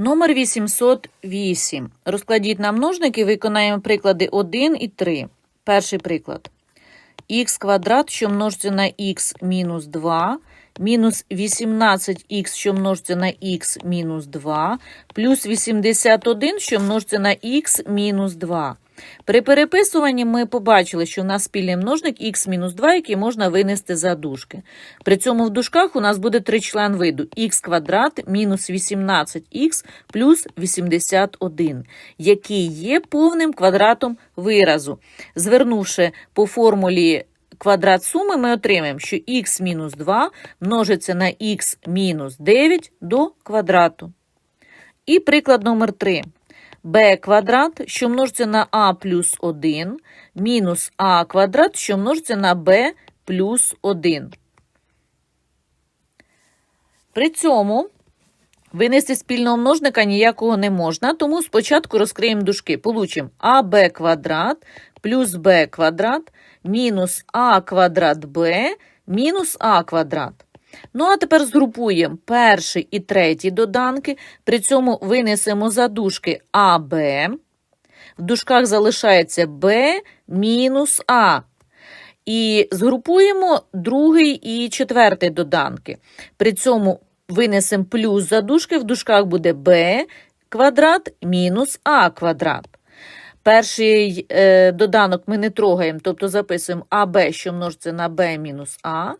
Номер 808. Розкладіть на множники, виконаємо приклади 1 і 3. Перший приклад. х квадрат, що множиться на х мінус 2, мінус 18х, що множиться на х мінус 2, плюс 81, що множиться на х мінус 2. При переписуванні ми побачили, що у нас спільний множник х мінус 2, який можна винести за дужки. При цьому в дужках у нас буде тричлен виду х квадрат мінус 18х плюс 81, який є повним квадратом виразу. Звернувши по формулі квадрат суми, ми отримаємо, що х мінус 2 множиться на х мінус 9 до квадрату. І приклад номер 3 b квадрат, що множиться на а плюс 1, мінус а квадрат, що множиться на b плюс 1. При цьому винести спільного множника ніякого не можна, тому спочатку розкриємо дужки. Получимо аб квадрат плюс b квадрат мінус а квадрат b мінус а квадрат. Ну, а тепер згрупуємо перший і третій доданки, при цьому винесемо за дужки АБ. В дужках залишається Б мінус А. І згрупуємо другий і четвертий доданки. При цьому винесемо плюс за дужки, в дужках буде Б квадрат мінус А квадрат. Перший е, доданок ми не трогаємо, тобто записуємо АБ, що множиться на Б мінус А.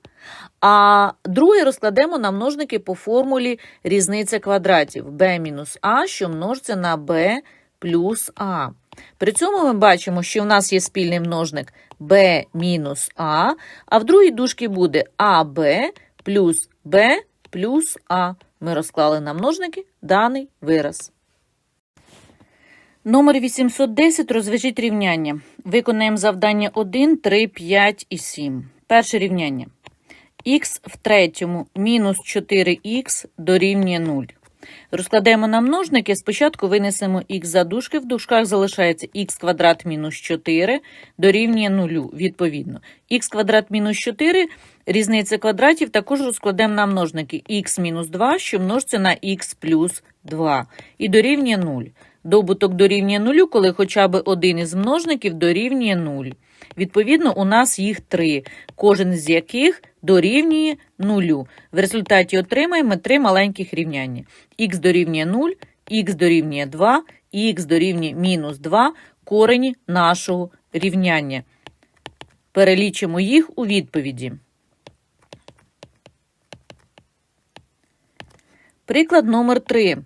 А другий розкладемо на множники по формулі різниця квадратів b мінус А, що множиться на b плюс А. При цьому ми бачимо, що в нас є спільний множник b мінус А, а в другій дужці буде АБ плюс b плюс А. Ми розклали на множники даний вираз. Номер 810. Розв'яжіть рівняння. Виконаємо завдання 1, 3, 5 і 7. Перше рівняння. х в третьому мінус 4х дорівнює 0. Розкладаємо на множники. Спочатку винесемо х за дужки. В дужках залишається х квадрат мінус 4 дорівнює 0, відповідно. х квадрат мінус 4, різниця квадратів, також розкладемо на множники х мінус 2, що множиться на х плюс 2. І дорівнює 0. Добуток дорівнює 0, коли хоча б один із множників дорівнює 0. Відповідно, у нас їх три, кожен з яких дорівнює 0. В результаті отримаємо три маленьких рівняння. х дорівнює 0, х дорівнює 2 і х дорівнює мінус 2 корені нашого рівняння. Перелічимо їх у відповіді. Приклад номер 3.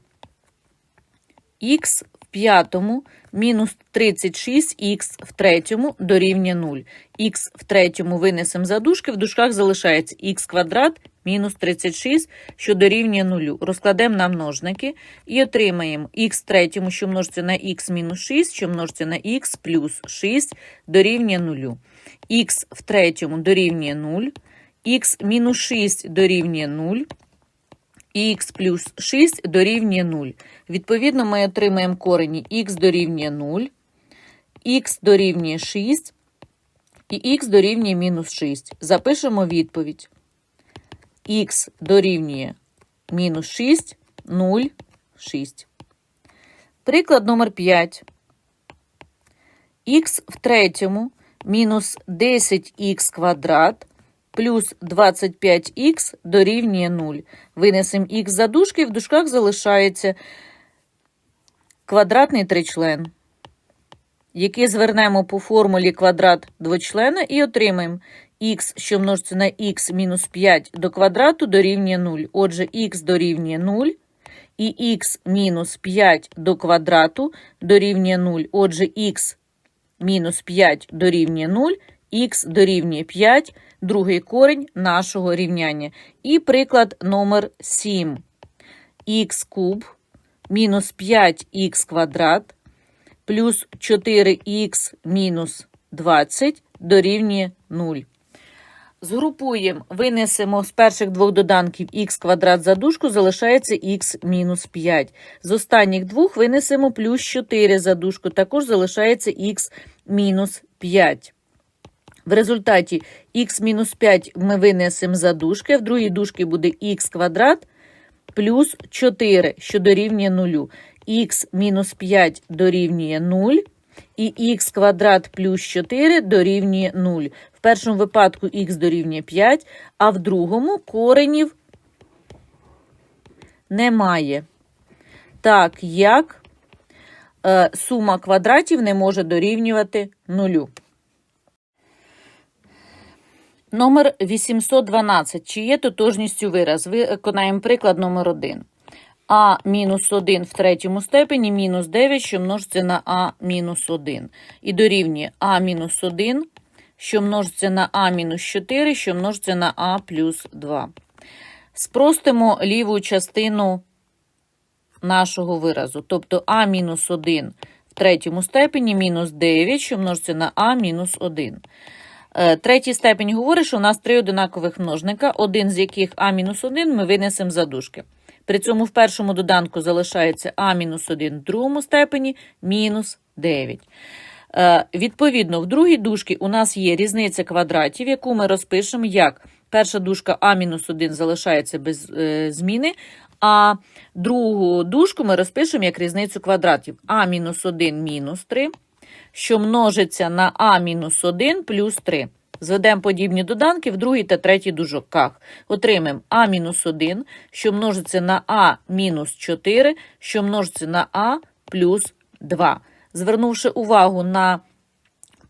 х п'ятому мінус 36х в третьому дорівнює 0. х в третьому винесемо за дужки, в дужках залишається х квадрат мінус 36, що дорівнює 0. Розкладемо на множники і отримаємо х в третьому, що множиться на х мінус 6, що множиться на х плюс 6 дорівнює 0. х в третьому дорівнює 0, х мінус 6 дорівнює 0, і х плюс 6 дорівнює 0. Відповідно, ми отримаємо корені х дорівнює 0, х дорівнює 6 і х дорівнює мінус 6. Запишемо відповідь. х дорівнює мінус 6, 0, 6. Приклад номер 5. х в третьому мінус 10х квадрат плюс 25х дорівнює 0. Винесемо х за дужки, в дужках залишається квадратний тричлен, який звернемо по формулі квадрат двочлена і отримаємо х, що множиться на х мінус 5 до квадрату дорівнює 0. Отже, х дорівнює 0. І х мінус 5 до квадрату дорівнює 0. Отже, х мінус 5 дорівнює 0, х дорівнює 5, другий корінь нашого рівняння. І приклад номер 7. х куб мінус 5х квадрат плюс 4х мінус 20 дорівнює 0. Згрупуємо, винесемо з перших двох доданків х квадрат за дужку, залишається х мінус 5. З останніх двох винесемо плюс 4 за дужку, також залишається х мінус 5. В результаті х мінус 5 ми винесемо за дужки, в другій дужці буде х квадрат плюс 4, що дорівнює 0. х мінус 5 дорівнює 0. І х квадрат плюс 4 дорівнює 0. В першому випадку х дорівнює 5, а в другому коренів немає. Так як е, сума квадратів не може дорівнювати нулю. Номер 812. Чи є тотожністю вираз? Виконаємо приклад номер 1. А мінус 1 в третьому степені мінус 9, що множиться на А мінус 1. І дорівнює А мінус 1, що множиться на А мінус 4, що множиться на А плюс 2. Спростимо ліву частину нашого виразу. Тобто А мінус 1 в третьому степені мінус 9, що множиться на А мінус 1. Е, Третій степень говорить, що у нас три одинакових множника, один з яких А-1 ми винесемо за дужки. При цьому в першому доданку залишається А-1 в другому степені мінус 9. Е, Відповідно, в другій дужці у нас є різниця квадратів, яку ми розпишемо як перша дужка А-1 залишається без е, зміни, а другу дужку ми розпишемо як різницю квадратів. А-1 мінус 3 що множиться на А-1 плюс 3. Зведемо подібні доданки в другій та третій дужках. Отримаємо А-1, що множиться на А-4, що множиться на А плюс 2. Звернувши увагу на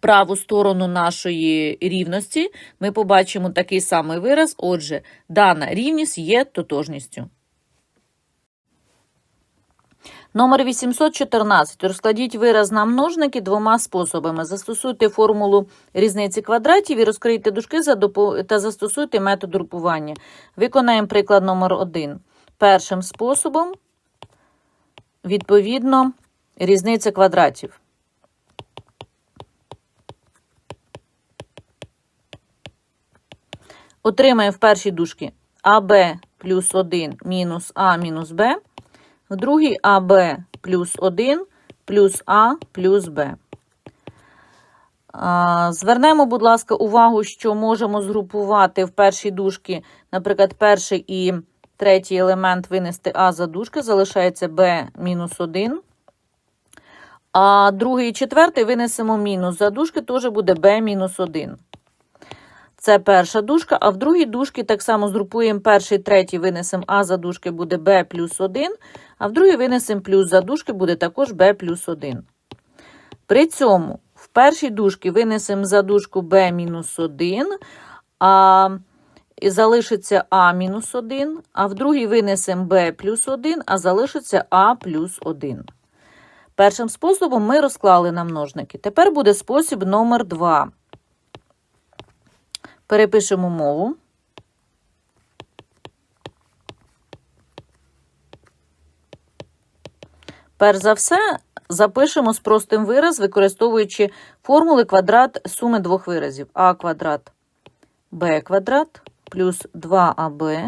праву сторону нашої рівності, ми побачимо такий самий вираз. Отже, дана рівність є тотожністю. Номер 814. Розкладіть вираз на множники двома способами. Застосуйте формулу різниці квадратів і розкрийте дужки та застосуйте метод групування. Виконаємо приклад номер 1. Першим способом, відповідно, різниця квадратів. Отримаємо в першій дужці АБ плюс 1 мінус А мінус Б. В другій АБ плюс 1 плюс А плюс Б. Звернемо, будь ласка, увагу, що можемо згрупувати в першій дужці, наприклад, перший і третій елемент винести А за дужки, залишається Б мінус 1. А другий і четвертий винесемо мінус за дужки, теж буде Б мінус 1. Це перша дужка, а в другій дужці так само згрупуємо перший, третій, винесемо А за дужки, буде Б плюс 1, а в другій винесемо плюс за дужки, буде також Б плюс 1. При цьому в першій дужці винесемо за дужку Б мінус 1, а і залишиться А мінус 1, а в другій винесемо Б плюс 1, а залишиться А плюс 1. Першим способом ми розклали на множники. Тепер буде спосіб номер 2. Перепишемо мову. Перш за все, запишемо з простим вираз, використовуючи формули квадрат суми двох виразів. А квадрат Б квадрат плюс 2АБ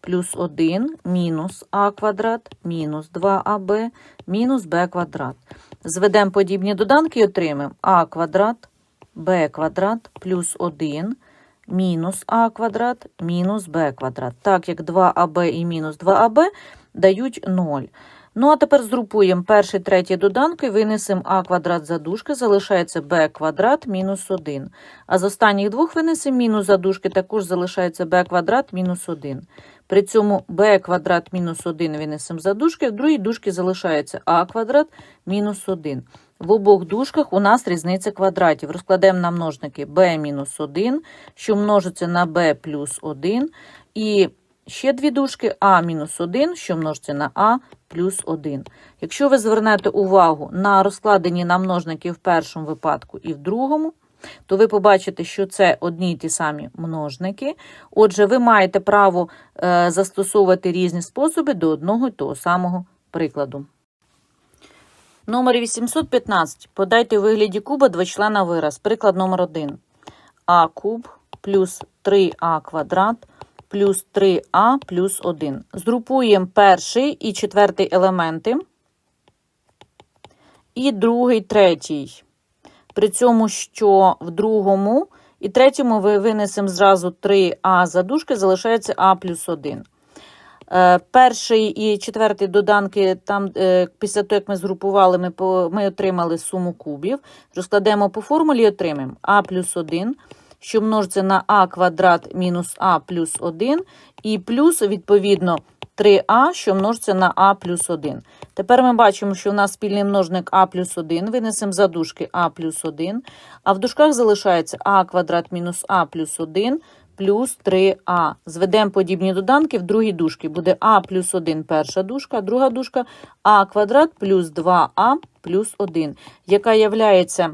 плюс 1 мінус А квадрат мінус 2АБ мінус Б квадрат. Зведемо подібні доданки і отримаємо А квадрат Б квадрат плюс 1 мінус а квадрат мінус b квадрат. Так як 2аб і мінус 2аб дають 0. Ну, а тепер згрупуємо перший, третій доданки, винесемо а квадрат за дужки, залишається b квадрат мінус 1. А з останніх двох винесемо мінус за дужки, також залишається b квадрат мінус 1. При цьому b квадрат мінус 1 винесемо за дужки, в другій дужці залишається а квадрат мінус 1. В обох дужках у нас різниця квадратів. Розкладемо на множники b-1, що множиться на b плюс 1. І ще дві дужки а-1, що множиться на а плюс 1. Якщо ви звернете увагу на розкладені на множники в першому випадку і в другому, то ви побачите, що це одні й ті самі множники. Отже, ви маєте право е, застосовувати різні способи до одного й того самого прикладу. Номер 815. Подайте у вигляді куба двочлена вираз. Приклад номер 1. А куб плюс 3а квадрат плюс 3а плюс 1. Згрупуємо перший і четвертий елементи. І другий, третій. При цьому, що в другому і третьому ви винесемо зразу 3а за дужки, залишається а плюс 1. Е, Перший і четвертий доданки, там, е, після того, як ми згрупували, ми, ми отримали суму кубів. Розкладемо по формулі і отримаємо а плюс 1, що множиться на а квадрат мінус а плюс 1, і плюс, відповідно, 3а, що множиться на а плюс 1. Тепер ми бачимо, що у нас спільний множник а плюс 1, винесемо за дужки а плюс 1, а в дужках залишається а квадрат мінус а плюс 1, плюс 3а. Зведемо подібні доданки в другій дужці. Буде а плюс 1 перша дужка, друга дужка а квадрат плюс 2а плюс 1, яка являється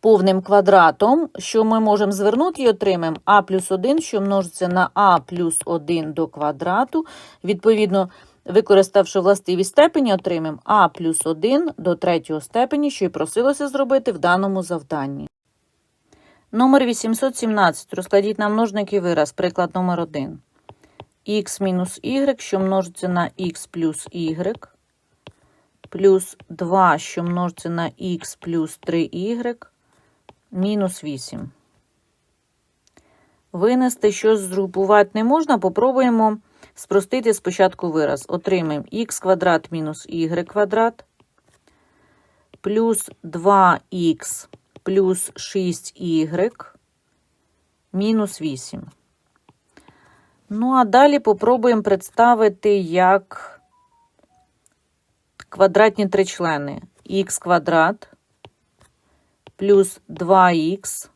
повним квадратом, що ми можемо звернути і отримаємо а плюс 1, що множиться на а плюс 1 до квадрату. Відповідно, використавши властивість степені, отримаємо а плюс 1 до третього степені, що і просилося зробити в даному завданні. Номер 817. Розкладіть на множники вираз. Приклад номер 1. х мінус y, що множиться на х плюс y, плюс 2, що множиться на х плюс 3y, мінус 8. Винести щось згрупувати не можна. Попробуємо спростити спочатку вираз. Отримаємо х квадрат мінус y квадрат, плюс 2х плюс 6y мінус 8. Ну, а далі попробуємо представити як квадратні тричлени. х квадрат плюс 2х.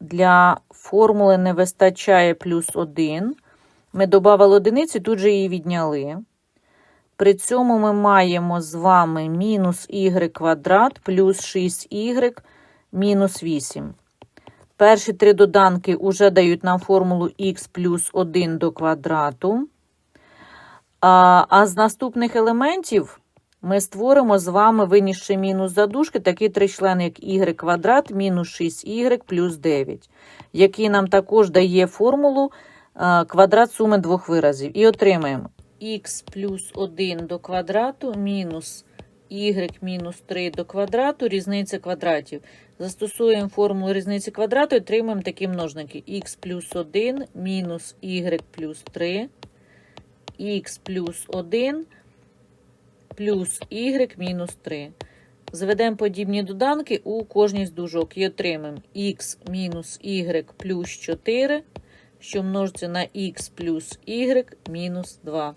Для формули не вистачає плюс 1. Ми додали одиниці, тут же її відняли. При цьому ми маємо з вами мінус y квадрат плюс 6y мінус 8. Перші три доданки вже дають нам формулу х плюс 1 до квадрату. А, а з наступних елементів ми створимо з вами, винісши мінус задушки, такий тричлен, як y квадрат мінус 6y плюс 9, який нам також дає формулу квадрат суми двох виразів. І отримаємо х плюс 1 до квадрату мінус y мінус 3 до квадрату, різниця квадратів. Застосуємо формулу різниці квадрату і отримаємо такі множники. х плюс 1 мінус y плюс 3, х плюс 1 плюс y мінус 3. Зведемо подібні доданки у кожній з дужок і отримаємо х мінус y плюс 4, що множиться на х плюс y мінус 2.